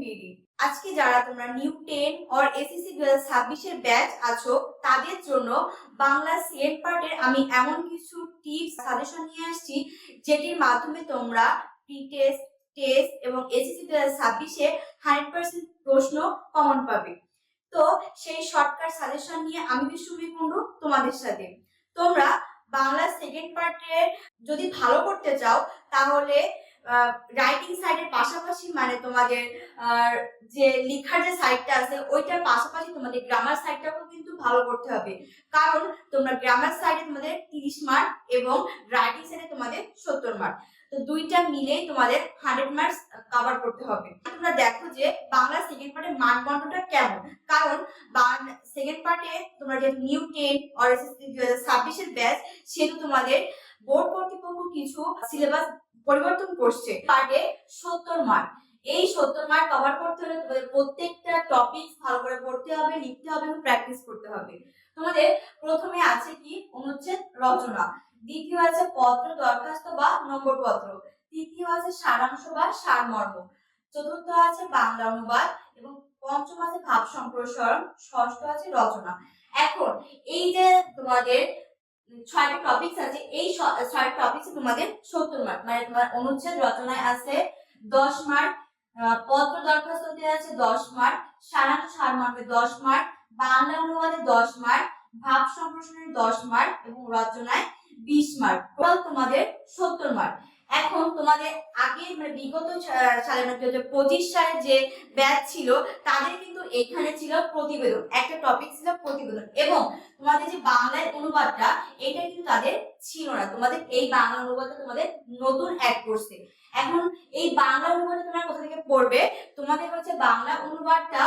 BD আজকে যারা তোমরা নিউ টেন অর এসএসসি দু হাজার ছাব্বিশের ব্যাচ আছো, তাদের জন্য বাংলা সিএড পার্টের আমি এমন কিছু টিপস সাজেশন নিয়ে আসছি, যেটির মাধ্যমে তোমরা প্রি টেস্ট টেস্ট এবং এসএসসি দু হাজার ছাব্বিশে হান্ড্রেড পার্সেন্ট প্রশ্ন কমন পাবে। তো সেই শর্টকাট সাজেশন নিয়ে আমি বিশ্ববি কুণ্ডু তোমাদের সাথে। তোমরা বাংলা সেকেন্ড পার্টের যদি ভালো করতে চাও, তাহলে রাইটিং সাইডের পাশাপাশি মানে তোমাদের যে লেখার যে সাইডটা আছে, ওইটার পাশাপাশি তোমাদের গ্রামার সাইডটাকেও কিন্তু ভালো করতে হবে। কারণ তোমরা গ্রামার সাইডে তোমাদের তিরিশ মার্ক এবং রাইটিং সাইডে তোমাদের সত্তর মার্ক তো দুইটা মিলেই তোমাদের হান্ড্রেড মার্কস কভার করতে হবে। তোমরা দেখো যে বাংলা সেকেন্ড পার্টের মানদণ্ডটা কেমন? কারণ সেকেন্ড পার্টে তোমরা যে নিউ টেন অর এসএসসি দুই হাজার ছাব্বিশের ব্যাচ সেহেতু তোমাদের বোর্ড কর্তৃপক্ষ কিছু সিলেবাস পরিবর্তন করছে। পার্টে সত্তর মার্ক এই সত্তর মার্ক কভার করতে হলে তোমাদের প্রত্যেকটা টপিক ভালো করে পড়তে হবে, লিখতে হবে এবং প্র্যাকটিস করতে হবে। তোমাদের প্রথমে আছে কি? অনুচ্ছেদ রচনা। দ্বিতীয় আছে পত্র, দরখাস্ত বা নম্বর পত্র। তৃতীয় আছে সারাংশ বা সারমর্ম। চতুর্থ আছে বাংলা অনুবাদ এবং পঞ্চম আছে ভাব সম্প্রসারণ। ষষ্ঠ আছে রচনা। এখন এই যে তোমাদের ছয়টা টপিকস আছে। এই ছয় টপিকসে তোমাদের সত্তর মার্ক মানে তোমার অনুচ্ছেদ রচনায় আছে দশ মার্ক পত্র দরখাস্ততে আছে দশ মার্ক সারাংশ সারমর্মে দশ মার্ক বাংলা অনুবাদে দশ মার্ক ভাব সম্প্রসারণে দশ মার্ক এবং রচনায় বিশ মার্ক টোটাল তোমাদের সত্তর মার্ক এখন তোমাদের আগে মানে বিগত সালে দু হাজার পঁচিশ সালে যে ব্যাচ ছিল, তাদের কিন্তু এখানে ছিল প্রতিবেদন। একটা টপিক ছিল প্রতিবেদন। এবং তোমাদের যে বাংলায় অনুবাদটা, এটা কিন্তু তাদের ছিল না। তোমাদের এই বাংলা অনুবাদটা তোমাদের নতুন অ্যাড করছে। এখন এই বাংলা অনুবাদটা তোমরা কোথা থেকে পড়বে? তোমাদের হচ্ছে বাংলা অনুবাদটা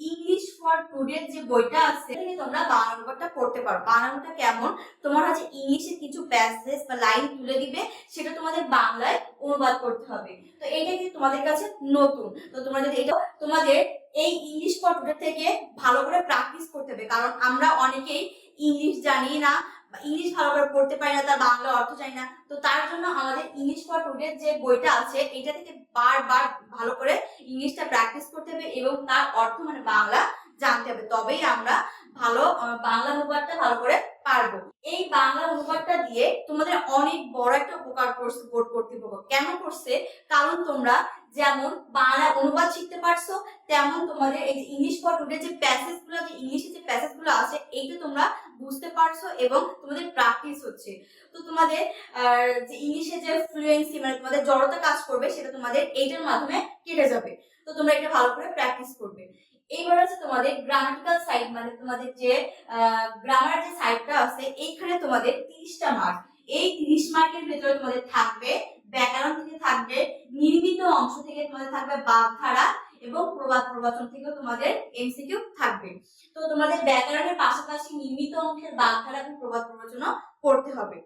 ইংলিশ ফর টুডের যে বইটা আছে তোমরা বাংলা অনুবাদটা পড়তে পারো। অনুবাদটা কেমন? তোমার হচ্ছে ইংলিশের কিছু প্যাসেজ বা লাইন তুলে দিবে, সেটা তোমাদের বাংলায় অনুবাদ করতে হবে। তো এইটা কিন্তু তোমাদের কাছে নতুন? তো তোমরা যদি এটা, তোমাদের এই ইংলিশ ফর টুডে থেকে ভালো করে প্র্যাকটিস করতে হবে। কারণ আমরা অনেকেই ইংলিশ জানি না বা ইংলিশ ভালো করে পড়তে পারি না, তার বাংলা অর্থ জানি না, তো তার জন্য আমাদের ইংলিশ ফর টুডের যে বইটা আছে, এটা থেকে বারবার ভালো করে ইংলিশটা প্র্যাকটিস করতে হবে এবং তার অর্থ মানে বাংলা জানতে হবে। তবেই আমরা ভালো বাংলা অনুবাদটা ভালো করে পারব। এই বাংলা অনুবাদটা দিয়ে তোমাদের অনেক বড় একটা উপকার করছে বোর্ড কর্তৃপক্ষ। কেন করছে? কারণ তোমরা যেমন বাংলা অনুবাদ শিখতে পারছ, তেমন তোমাদের এই ইংলিশ ফর টুডে যে প্যাসেজগুলো যে ইংলিশে যে প্যাসেজগুলো আছে, এইটা তোমরা বুঝতে পারছ এবং তোমাদের প্র্যাকটিস হচ্ছে। তো তোমাদের যে ইংলিশে যে ফ্লুয়েন্সি মানে তোমাদের জড়তা কাজ করবে, সেটা তোমাদের এইটার মাধ্যমে কেটে যাবে। তো তোমরা এটা ভালো করে প্র্যাকটিস করবে। এইবার হচ্ছে তোমাদের গ্রামাটিক্যাল সাইড মানে তোমাদের যে গ্রামার যে সাইডটা আছে, এইখানে তোমাদের তিরিশটা মার্ক এই তিরিশ মার্কের ভেতরে তোমাদের থাকবে ব্যাকরণ থেকে থাকবে, নির্মিত অংশ থেকে তোমাদের থাকবে বাগধারা এবং প্রবাদ প্রবচন থেকেও তোমাদের এমসিকিউ থাকবে। তো তোমাদের ব্যাকরণের পাশাপাশি নির্মিত অংশের বাগধারা এবং প্রবাদ প্রবচনও পড়তে হবে।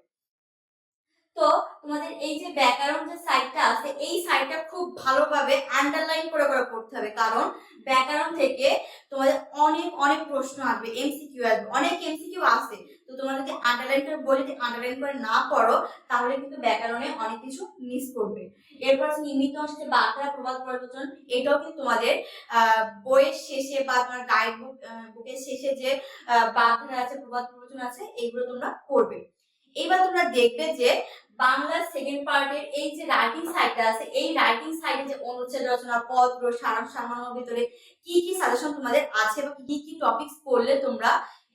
তো তোমাদের এই যে ব্যাকরণ যে সাইডটা আছে, এই সাইডটা খুব ভালোভাবে আন্ডারলাইন করে করে পড়তে হবে। কারণ ব্যাকরণ থেকে তোমাদের অনেক অনেক প্রশ্ন আসবে এমসিকিউ আসবে। অনেক এমসিকিউ আসে তো যদি আন্ডারলাইন করে বলে, যদি আন্ডারলাইন করে না পড়ো, তাহলে কিন্তু ব্যাকরণে অনেক কিছু মিস করবে। এরপর আছে নির্মিত অংশে বার্তা প্রবাদ প্রবচন এটাও কিন্তু তোমাদের বইয়ের শেষে বা তোমার গাইড বুক বুকের শেষে যে বার্তা আছে, প্রবাদ প্রবচন আছে, এইগুলো তোমরা করবে। এইবার তোমরা দেখবে যে বাংলা সেকেন্ড পার্টের এই যে রাইটিং সাইডটা আছে, এই রাইটিং সাইডে যে অনুচ্ছেদ রচনা, পত্র, সারাংশ সামান্য ভিতরে কি কি সাজেশন তোমাদের আছে বা কি কি টপিকস পড়লে তোমরা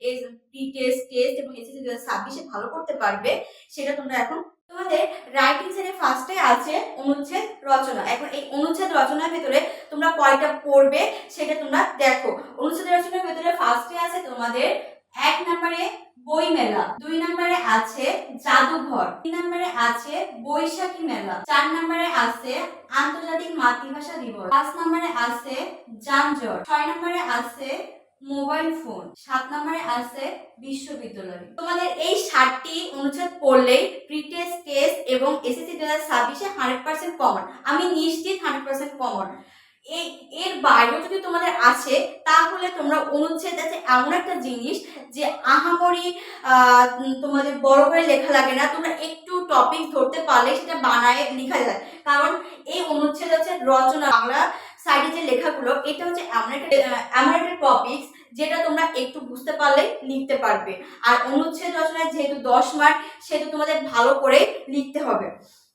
এই প্রি টেস্ট টেস্ট এবং এসএসসি দু ছাব্বিশে ভালো করতে পারবে, সেটা তোমরা এখন তোমাদের রাইটিং সাইডে ফার্স্টে আছে অনুচ্ছেদ রচনা। এখন এই অনুচ্ছেদ রচনার ভিতরে তোমরা কয়টা পড়বে সেটা তোমরা দেখো। অনুচ্ছেদ রচনার ভিতরে ফার্স্টে আছে তোমাদের এক নম্বরে বই মেলা দুই নম্বরে আছে জাদুঘর। তিন নম্বরে আছে বৈশাখী মেলা। চার নম্বরে আছে আন্তর্জাতিক মাতৃভাষা দিবস। পাঁচ নম্বরে আছে যানজট। ছয় নম্বরে আছে মোবাইল ফোন। সাত নম্বরে আছে বিশ্ববিদ্যালয়। তোমাদের এই সাতটি অনুচ্ছেদ পড়লেই প্রিটেস্ট টেস্ট এবং এসএসসি দু হাজার ছাব্বিশে হান্ড্রেড পার্সেন্ট কমন আমি নিশ্চিত হান্ড্রেড পার্সেন্ট কমন এই এর বাইরে যদি তোমাদের আছে তাহলে তোমরা অনুচ্ছেদ আছে এমন একটা জিনিস যে আহামরি আহ, তোমাদের বড় করে লেখা লাগে না তোমরা একটু টপিক ধরতে পারলে সেটা বানায় লেখা যায়। কারণ এই অনুচ্ছেদ হচ্ছে রচনা বাংলা সাইডে যে লেখাগুলো এটা হচ্ছে এমন একটা এমন একটা টপিকস যেটা তোমরা একটু বুঝতে পারলে লিখতে পারবে। আর অনুচ্ছেদ রচনায় যেহেতু দশ মার্ক সেহেতু তোমাদের ভালো করে লিখতে হবে।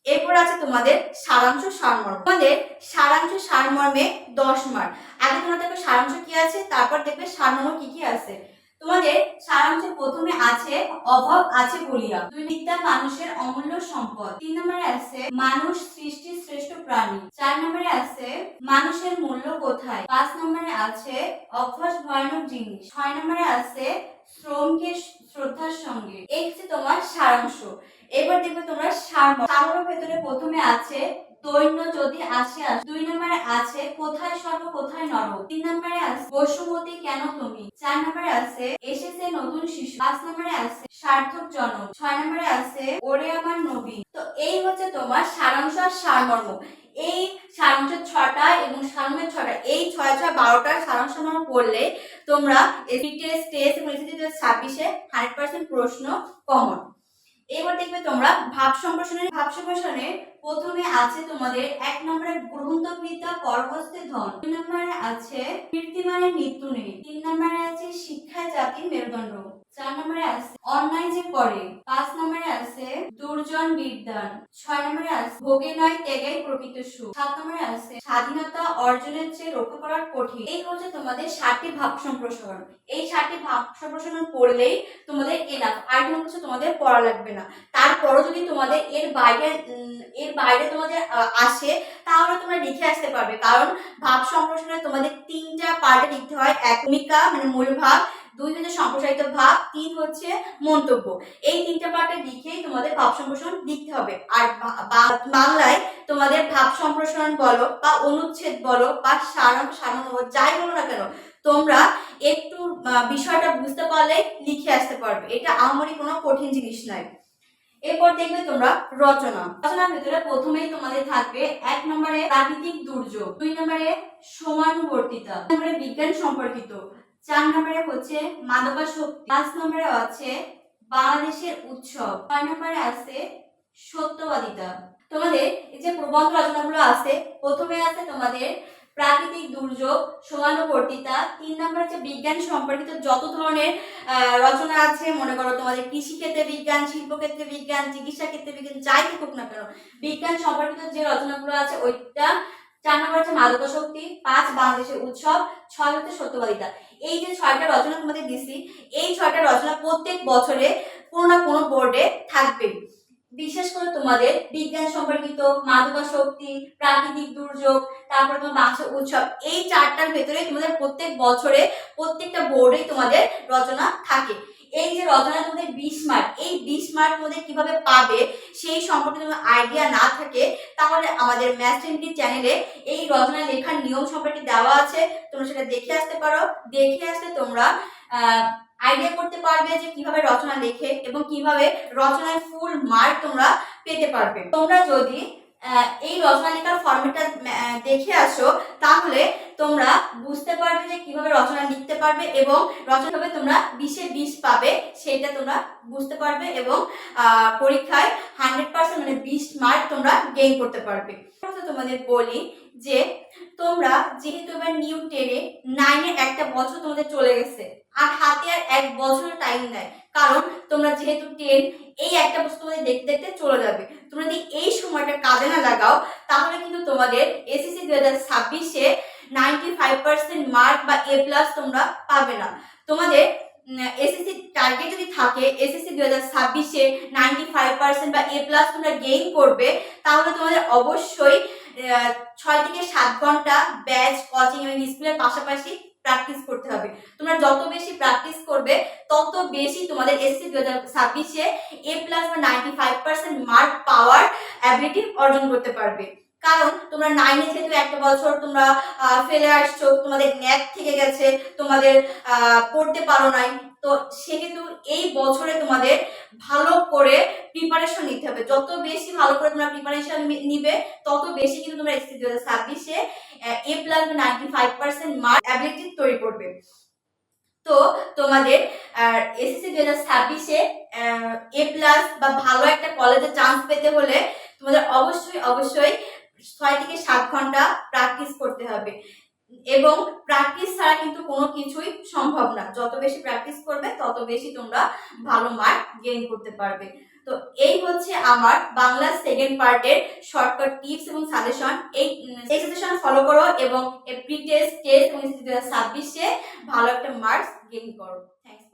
এরপর আছে তোমাদের সারাংশ সারমর্ম। তোমাদের সারাংশ সারমর্মে দশ মার্ক। আগে তোমরা দেখবে সারাংশ কি আছে, তারপর দেখবে সারমর্ম কি কি আছে। তোমাদের সারাংশে প্রথমে আছে, অভাব আছে বলিয়া। দুই বিদ্যা মানুষের অমূল্য সম্পদ। তিন নম্বরে আছে, মানুষ সৃষ্টির শ্রেষ্ঠ প্রাণী। চার নম্বরে আছে, মানুষের মূল্য কোথায়? পাঁচ নম্বরে আছে, অভ্যাস ভয়ানক জিনিস। ছয় নম্বরে আছে, শ্রমকে শ্রদ্ধার সঙ্গে। এই হচ্ছে তোমার সারাংশ। এবার দেখবে তোমরা সারমর্ম। সারমর্মের ভেতরে প্রথমে আছে দৈন্য যদি আসে আস দুই নম্বরে আছে, কোথায় স্বর্গ কোথায় নরক তিন নম্বরে আছে বসুমতী কেন তুমি? চার নম্বরে আছে, এসেছে নতুন শিশু। পাঁচ নম্বরে আছে, সার্থক জনক ছয় নম্বরে আছে, ওরে আমার নবী। তো এই হচ্ছে তোমার সারাংশ আর সারমর্ম। এই সারাংশের ছটা এবং সারমের ছটা, এই ছয় ছয় বারোটার সারাংশ পড়লে তোমরা ছাব্বিশে হান্ড্রেড পার্সেন্ট প্রশ্ন কমন। এবার দেখবে তোমরা ভাব সম্প্রসারণের ভাব সম্প্রসারণে প্রথমে আছে তোমাদের। এক নম্বরে গ্রন্থবিদ্যা পরবস্তে ধন। দুই নম্বরে আছে কীর্তিমানের মৃত্যু নেই। তিন নম্বরে আছে শিক্ষা জাতির মেরুদণ্ড। চার নম্বরে আছে, অন্যায় যে করে, পাঁচ নম্বরে আছে দুর্জন বিদ্যান ছয় নম্বরে আছে ভোগে নয় ত্যাগাই প্রকৃত সুখ, সাত নম্বরে আছে স্বাধীনতা অর্জনের চেয়ে রক্ষা করার কঠিন। এই হচ্ছে তোমাদের ষাটটি ভাব সম্প্রসারণ। এই ষাটটি ভাব সম্প্রসারণ পড়লেই তোমাদের এনাফ আর কোনো কিছু তোমাদের পড়া লাগবে না। তারপরও যদি তোমাদের এর বাইরে এর বাইরে তোমাদের আসে, তাহলে তোমরা লিখে আসতে পারবে। কারণ ভাব সম্প্রসারণে তোমাদের তিনটা পার্টে লিখতে হয়। এক ভূমিকা মানে মূল ভাব দুই হচ্ছে সম্প্রসারিত ভাব তিন হচ্ছে মন্তব্য। এই তিনটা পার্টে লিখেই তোমাদের ভাব সম্প্রসারণ লিখতে হবে। আর বাংলায় তোমাদের ভাব সম্প্রসারণ বলো বা অনুচ্ছেদ বলো বা সারাংশ বলো, যাই বলো না কেন তোমরা একটু বিষয়টা বুঝতে পারলে লিখে আসতে পারবে। এটা আমারই কোনো কঠিন জিনিস নয়। এরপর দেখবে তোমরা রচনা। রচনার ভিতরে প্রথমেই তোমাদের থাকবে এক নম্বরে প্রাকৃতিক দুর্যোগ দুই নম্বরে সমানুবর্তিতা নম্বরে বিজ্ঞান সম্পর্কিত। চার নম্বরে হচ্ছে মাদকাসক্তি। পাঁচ নম্বরে আছে বাংলাদেশের উৎসব। ছয় নম্বরে আছে সত্যবাদিতা। তোমাদের এই যে প্রবন্ধ রচনাগুলো আছে, প্রথমে আছে তোমাদের প্রাকৃতিক দুর্যোগ, সমানুবর্তিতা। তিন নম্বর হচ্ছে বিজ্ঞান সম্পর্কিত যত ধরনের রচনা আছে, মনে করো তোমাদের কৃষি ক্ষেত্রে বিজ্ঞান শিল্প ক্ষেত্রে বিজ্ঞান চিকিৎসা ক্ষেত্রে বিজ্ঞান, যাই থাকুক না কেন, বিজ্ঞান সম্পর্কিত যে রচনাগুলো আছে, ওইটা চার নম্বর হচ্ছে মাদকাসক্তি পাঁচ, বাংলাদেশের উৎসব, ছয় হচ্ছে সত্যবাদিতা। এই যে ছয়টা রচনা তোমাদের দিছি, এই ছয়টা রচনা প্রত্যেক বছরে কোনো না কোনো বোর্ডে থাকবে। বিশেষ করে তোমাদের বিজ্ঞান সম্পর্কিত মাদকাসক্তি প্রাকৃতিক দুর্যোগ, তারপর তোমার বাংলাদেশের উৎসব, এই চারটার ভেতরে তোমাদের প্রত্যেক বছরে প্রত্যেকটা বোর্ডেই তোমাদের রচনা থাকে। এই যে রচনা তোমাদের বিশ মার্ক এই বিশ মার্ক তোমাদের কীভাবে পাবে সেই সম্পর্কে তোমার আইডিয়া না থাকে, তাহলে আমাদের ম্যাথ টেন্টি চ্যানেলে এই রচনা লেখার নিয়ম সম্পর্কে দেওয়া আছে। তোমরা সেটা দেখে আসতে পারো। দেখে আসলে তোমরা আইডিয়া করতে পারবে যে কীভাবে রচনা লেখে এবং কীভাবে রচনায় ফুল মার্ক তোমরা পেতে পারবে। তোমরা যদি এই রচনা লেখার ফর্মেটটা দেখে আসো, তাহলে তোমরা বুঝতে পারবে যে কীভাবে রচনা লিখতে পারবে এবং রচনা হবে তোমরা বিশে বিশ পাবে সেটা তোমরা বুঝতে পারবে এবং পরীক্ষায় হান্ড্রেড পার্সেন্ট মানে বিশ মার্ক তোমরা গেইন করতে পারবে। তোমাদের বলি যে তোমরা যেহেতু এবার নিউ টেনে নাইনের একটা বছর তোমাদের চলে গেছে, আর হাতে আর এক বছর টাইম নেয় কারণ তোমরা যেহেতু টেন এই একটা বছর তোমাদের দেখতে দেখতে চলে যাবে। তোমরা যদি এই সময়টা কাজে না লাগাও, তাহলে কিন্তু তোমাদের এসএসসি দুই হাজার ছাব্বিশে নাইনটি ফাইভ পার্সেন্ট মার্ক বা এ প্লাস তোমরা পাবে না। তোমাদের এসএসসি টার্গেট যদি থাকে এসএসসি দুই হাজার ছাব্বিশে নাইনটি ফাইভ পার্সেন্ট বা এ প্লাস তোমরা গেইন করবে, তাহলে তোমাদের অবশ্যই ছয় থেকে সাত ঘণ্টা ব্যাচ কোচিং এবং স্কুলের পাশাপাশি প্র্যাকটিস করতে হবে। তোমরা যত বেশি প্র্যাকটিস করবে, তত বেশি তোমাদের এসসি দু হাজার ছাব্বিশে এ প্লাস বা নাইনটি ফাইভ পার্সেন্ট মার্ক পাওয়ার অ্যাবিলিটি অর্জন করতে পারবে। কারণ তোমরা নাইনে যেহেতু একটা বছর তোমরা ফেলে আসছো, তোমাদের ন্যাক থেকে গেছে, তোমাদের পড়তে পারো নাই। তো সেহেতু এই বছরে তোমাদের ভালো করে প্রিপারেশন নিতে হবে। যত বেশি ভালো করে তোমরা প্রিপারেশন নিবে, তত বেশি কিন্তু তোমরা এসসি দু হাজার ছাব্বিশে A plus ninety five percent mark ability তৈরি করবে। তো তোমাদের এসএসসি দু হাজার ছাব্বিশে এ প্লাস বা ভালো একটা কলেজে চান্স পেতে হলে তোমাদের অবশ্যই অবশ্যই ছয় থেকে সাত ঘণ্টা প্র্যাকটিস করতে হবে। এবং প্র্যাকটিস ছাড়া কিন্তু কোনো কিছুই সম্ভব না। যত বেশি প্র্যাকটিস করবে, তত বেশি তোমরা ভালো মার্ক গেইন করতে পারবে। তো এই হচ্ছে আমার বাংলা সেকেন্ড পার্টের শর্টকাট টিপস এবং সাজেশন এই এই সাজেশন ফলো করো এবং প্রি টেস্ট টেস্ট এবং ছাব্বিশে ভালো একটা মার্কস গেইন করো। এভরিওয়ান